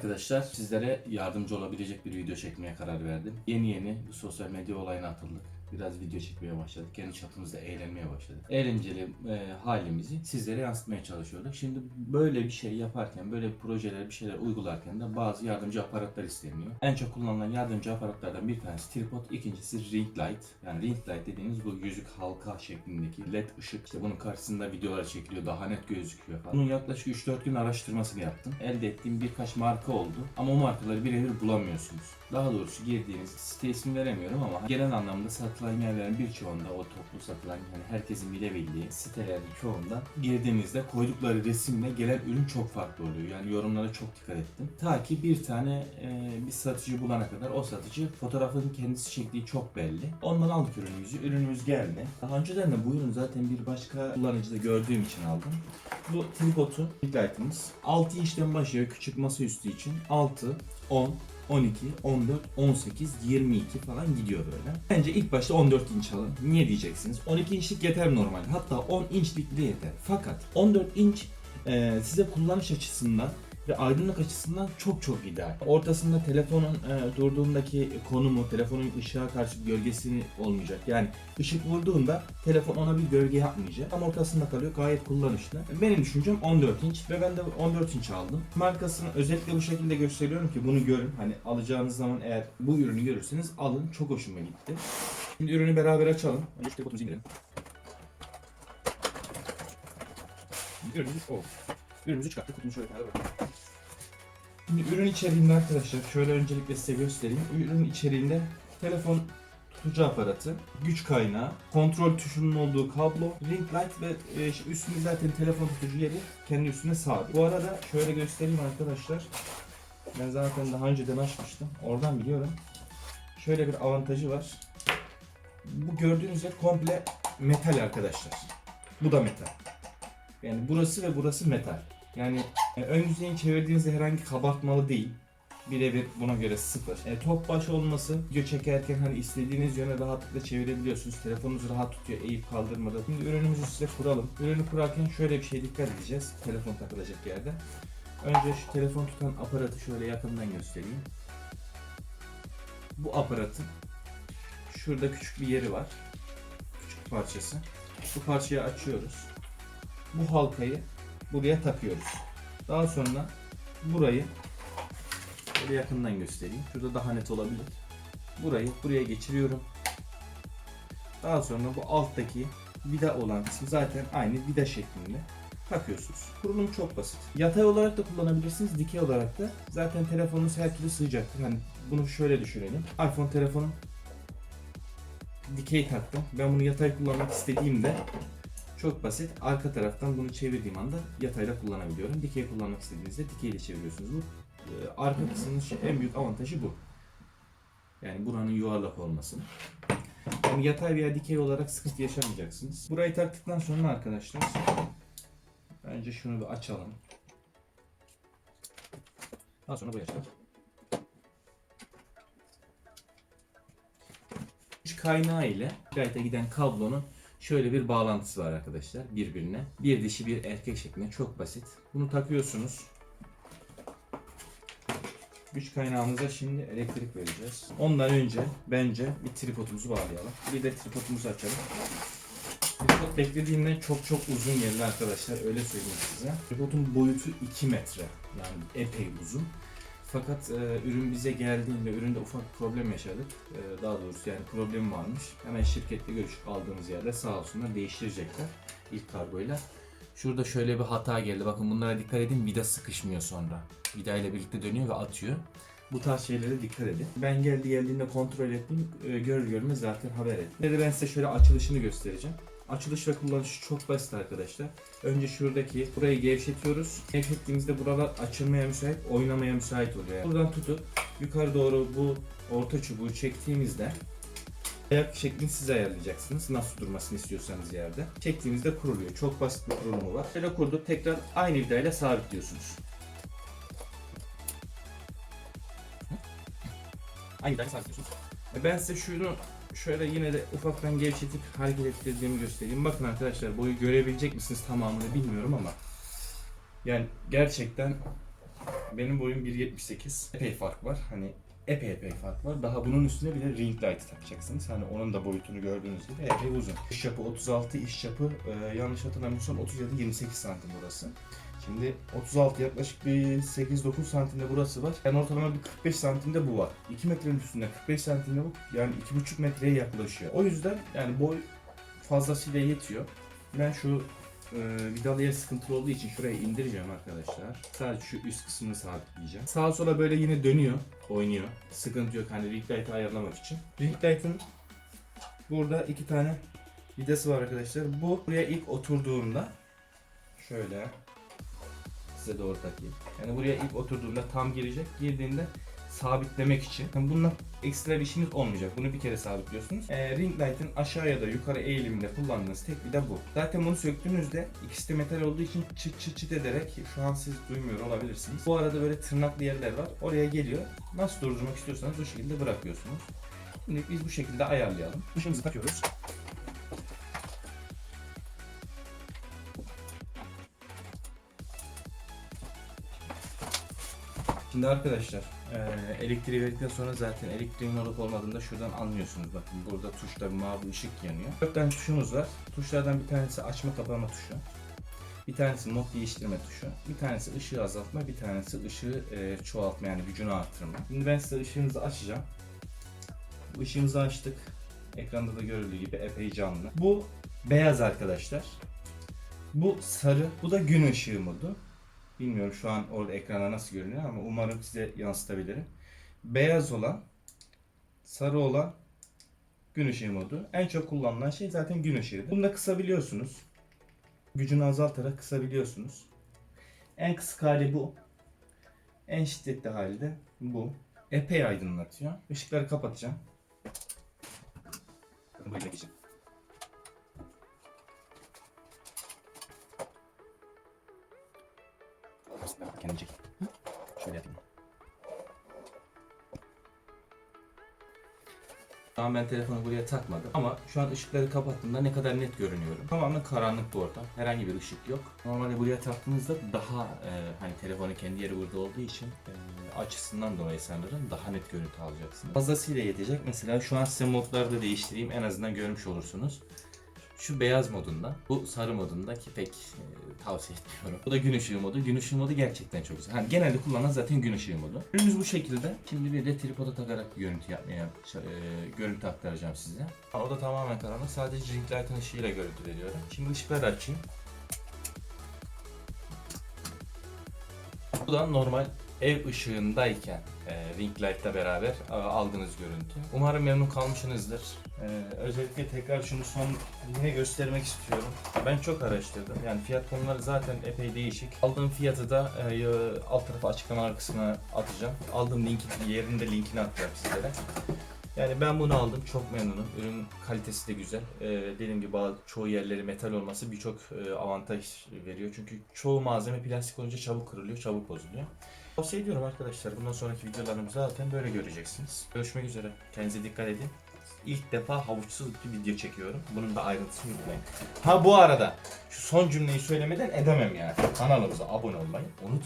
Arkadaşlar. Sizlere yardımcı olabilecek bir video çekmeye karar verdim. Yeni yeni bu sosyal medya olayına atıldık. Biraz video çekmeye başladık. Kendi çapımızda eğlenmeye başladık. Eğlenceli e, halimizi sizlere yansıtmaya çalışıyorduk. Şimdi böyle bir şey yaparken, böyle projeler, bir şeyler uygularken de bazı yardımcı aparatlar isteniyor. En çok kullanılan yardımcı aparatlardan bir tanesi tripod, ikincisi ring light. Yani ring light dediğimiz bu yüzük halka şeklindeki led ışık. İşte bunun karşısında videolar çekiliyor, daha net gözüküyor falan. Bunun yaklaşık 3-4 gün araştırmasını yaptım. Elde ettiğim birkaç marka oldu. Ama o markaları birebir bulamıyorsunuz. Daha doğrusu girdiğiniz site ismi veremiyorum ama genel anlamda satılan yerlerin birçoğunda o toplu satılan yani herkesin bilebildiği sitelerin çoğunda girdiğinizde koydukları resimle gelen ürün çok farklı oluyor. Yani yorumlara çok dikkat ettim. Ta ki bir tane e, bir satıcı bulana kadar o satıcı fotoğrafın kendisi çektiği çok belli. Ondan aldık ürünümüzü. Ürünümüz geldi. Daha önceden de bu ürünü zaten bir başka kullanıcıda gördüğüm için aldım. Bu tripodu light'ımız 6 inçten başlıyor küçük masaüstü için. 6, 10, 12, 14, 18, 22 falan gidiyor böyle. Bence ilk başta 14 inç alın. Niye diyeceksiniz? 12 inçlik yeter normal. Hatta 10 inçlik de yeter. Fakat 14 inç e, size kullanış açısından ve aydınlık açısından çok çok ideal. Ortasında telefonun e, durduğundaki konumu, telefonun ışığa karşı gölgesini olmayacak. Yani ışık vurduğunda telefon ona bir gölge yapmayacak. Ama ortasında kalıyor. Gayet kullanışlı. Benim düşüncem 14 inç ve ben de 14 inç aldım. Markasını özellikle bu şekilde gösteriyorum ki bunu görün. Hani alacağınız zaman eğer bu ürünü görürseniz alın. Çok hoşuma gitti. Şimdi ürünü beraber açalım. Önce şu telefonu indirelim. Ürünümüz o. Ürünümüzü çıkarttık. Kutumu şöyle kenara bırakalım. Şimdi ürün içeriğinde arkadaşlar şöyle öncelikle size göstereyim. Ürün içeriğinde telefon tutucu aparatı, güç kaynağı, kontrol tuşunun olduğu kablo, ring light ve e, üstünde zaten telefon tutucu yeri kendi üstüne sabit. Bu arada şöyle göstereyim arkadaşlar. Ben zaten daha önceden açmıştım. Oradan biliyorum. Şöyle bir avantajı var. Bu gördüğünüz yer komple metal arkadaşlar. Bu da metal. Yani burası ve burası metal. Yani e, ön yüzeyin çevirdiğinizde herhangi kabartmalı değil. Birebir buna göre sıfır. E, top baş olması video çekerken hani istediğiniz yöne rahatlıkla çevirebiliyorsunuz. Telefonunuzu rahat tutuyor eğip kaldırmadan. Şimdi ürünümüzü size kuralım. Ürünü kurarken şöyle bir şey dikkat edeceğiz. Telefon takılacak yerde. Önce şu telefon tutan aparatı şöyle yakından göstereyim. Bu aparatın şurada küçük bir yeri var. Küçük parçası. Bu parçayı açıyoruz. Bu halkayı buraya takıyoruz. Daha sonra burayı Böyle yakından göstereyim. Şurada daha net olabilir. Burayı buraya geçiriyorum. Daha sonra bu alttaki vida olan kısmı zaten aynı vida şeklinde takıyorsunuz. Kurulum çok basit. Yatay olarak da kullanabilirsiniz, dikey olarak da. Zaten telefonunuz her türlü sığacaktır. Hani bunu şöyle düşünelim. iPhone telefonum dikey taktım. Ben bunu yatay kullanmak istediğimde çok basit. Arka taraftan bunu çevirdiğim anda yatayla kullanabiliyorum. Dikey kullanmak istediğinizde dikey ile çeviriyorsunuz. Bu e, arka kısmının en büyük avantajı bu. Yani buranın yuvarlak olması. Yani yatay veya dikey olarak sıkıntı yaşamayacaksınız. Burayı taktıktan sonra arkadaşlar önce şunu bir açalım. Daha sonra buraya açalım. Kaynağı ile gayete giden kablonun şöyle bir bağlantısı var arkadaşlar birbirine. Bir dişi bir erkek şeklinde çok basit. Bunu takıyorsunuz. Güç kaynağımıza şimdi elektrik vereceğiz. Ondan önce bence bir tripodumuzu bağlayalım. Bir de tripodumuzu açalım. Tripod beklediğinden çok çok uzun geldi arkadaşlar öyle söyleyeyim size. Tripodun boyutu 2 metre yani epey uzun. Fakat e, ürün bize geldiğinde üründe ufak bir problem yaşadık. E, daha doğrusu yani problem varmış. Hemen şirketle görüşüp aldığımız yerde sağ olsunlar değiştirecekler ilk kargoyla. Şurada şöyle bir hata geldi. Bakın bunlara dikkat edin. Vida sıkışmıyor sonra. Vida ile birlikte dönüyor ve atıyor. Bu tarz şeylere dikkat edin. Ben geldi geldiğinde kontrol ettim. E, görür görmez zaten haber ettim. Ve ben size şöyle açılışını göstereceğim. Açılış ve kullanışı çok basit arkadaşlar. Önce şuradaki burayı gevşetiyoruz. Gevşettiğimizde buralar açılmaya müsait, oynamaya müsait oluyor. Yani buradan tutup yukarı doğru bu orta çubuğu çektiğimizde Ayak şeklini siz ayarlayacaksınız. Nasıl durmasını istiyorsanız yerde. Çektiğinizde kuruluyor. Çok basit bir kurulumu var. Şöyle kurdu. Tekrar aynı vidayla sabitliyorsunuz. Aynı vidayla sabitliyorsunuz. Ben size şunu şöyle yine de ufaktan gevşetip hareket ettirdiğimi göstereyim. Bakın arkadaşlar boyu görebilecek misiniz tamamını bilmiyorum ama yani gerçekten Benim boyum 1.78. Epey fark var. Hani epey epey fark var. Daha bunun üstüne bir de ring light takacaksınız. Hani onun da boyutunu gördüğünüz gibi epey uzun. İş çapı 36, iş çapı e, yanlış hatırlamıyorsam 37-28 santim burası. Şimdi 36 yaklaşık bir 8-9 santimde burası var. Yani ortalama bir 45 santimde bu var. 2 metrenin üstünde 45 santimde bu. Yani 2,5 metreye yaklaşıyor. O yüzden yani boy fazlasıyla yetiyor. Ben şu e, vidalı yer sıkıntılı olduğu için şuraya indireceğim arkadaşlar. Sadece şu üst kısmını sabitleyeceğim. Sağa sola böyle yine dönüyor, oynuyor. Sıkıntı yok hani ring light'ı ayarlamak için. Ring light'ın burada iki tane vidası var arkadaşlar. Bu buraya ilk oturduğunda şöyle size doğru takayım. Yani buraya ilk oturduğunda tam girecek. Girdiğinde sabitlemek için. Yani bununla ekstra bir işiniz olmayacak. Bunu bir kere sabitliyorsunuz. Ee, ring light'ın aşağı ya da yukarı eğiliminde kullandığınız tek de bu. Zaten bunu söktüğünüzde ikisi de metal olduğu için çıt çıt çıt ederek şu an siz duymuyor olabilirsiniz. Bu arada böyle tırnaklı yerler var. Oraya geliyor. Nasıl durdurmak istiyorsanız o şekilde bırakıyorsunuz. Şimdi biz bu şekilde ayarlayalım. Işığımızı takıyoruz. Şimdi arkadaşlar eee, elektriği verdikten sonra zaten elektriğin olup olmadığını da şuradan anlıyorsunuz. Bakın burada tuşta bir mavi ışık yanıyor. Dört tane tuşumuz var. Tuşlardan bir tanesi açma kapama tuşu. Bir tanesi mod değiştirme tuşu. Bir tanesi ışığı azaltma. Bir tanesi ışığı eee, çoğaltma yani gücünü arttırma. Şimdi ben size ışığımızı açacağım. Bu ışığımızı açtık. Ekranda da görüldüğü gibi epey canlı. Bu beyaz arkadaşlar. Bu sarı. Bu da gün ışığı modu. Bilmiyorum şu an orada ekrana nasıl görünüyor ama umarım size yansıtabilirim. Beyaz olan, sarı olan gün ışığı modu. En çok kullanılan şey zaten gün ışığıdır. Bunu da kısabiliyorsunuz. Gücünü azaltarak kısabiliyorsunuz. En kısık hali bu. En şiddetli hali de bu. Epey aydınlatıyor. Işıkları kapatacağım. Bakın Aslında bak çekeyim. Şöyle yapayım. An ben telefonu buraya takmadım ama şu an ışıkları kapattığımda ne kadar net görünüyorum. Tamamen karanlık bir ortam. Herhangi bir ışık yok. Normalde buraya taktığınızda daha e, hani telefonun kendi yeri burada olduğu için e, açısından dolayı sanırım daha net görüntü alacaksınız. Fazlasıyla yetecek. Mesela şu an size modlarda değiştireyim en azından görmüş olursunuz. Şu beyaz modunda, bu sarı modunda ki pek e, tavsiye etmiyorum. Bu da gün ışığı modu. Gün ışığı modu gerçekten çok güzel. Hani genelde kullanan zaten gün ışığı modu. Ürünümüz bu şekilde. Şimdi bir de tripoda takarak görüntü yapmaya, e, görüntü aktaracağım size. O da tamamen karanlık. Sadece ring light'ın ışığıyla görüntü veriyorum. Şimdi ışıkları açayım. Bu da normal ev ışığındayken e, ring light'la beraber e, aldığınız görüntü. Umarım memnun kalmışsınızdır. E, özellikle tekrar şunu son yine göstermek istiyorum. Ben çok araştırdım. Yani fiyat konuları zaten epey değişik. Aldığım fiyatı da e, alt tarafa açıklamalar kısmına atacağım. Aldığım linki yerinde linkini atacağım sizlere. Yani ben bunu aldım. Çok memnunum. Ürün kalitesi de güzel. Ee, dediğim gibi bazı, çoğu yerleri metal olması birçok e, avantaj veriyor. Çünkü çoğu malzeme plastik olunca çabuk kırılıyor, çabuk bozuluyor. Tavsiye ediyorum arkadaşlar. Bundan sonraki videolarımızı zaten böyle göreceksiniz. Görüşmek üzere. Kendinize dikkat edin. İlk defa havuçsuz bir video çekiyorum. Bunun da ayrıntısını unutmayın. Ha bu arada şu son cümleyi söylemeden edemem yani. Kanalımıza abone olmayı unutmayın.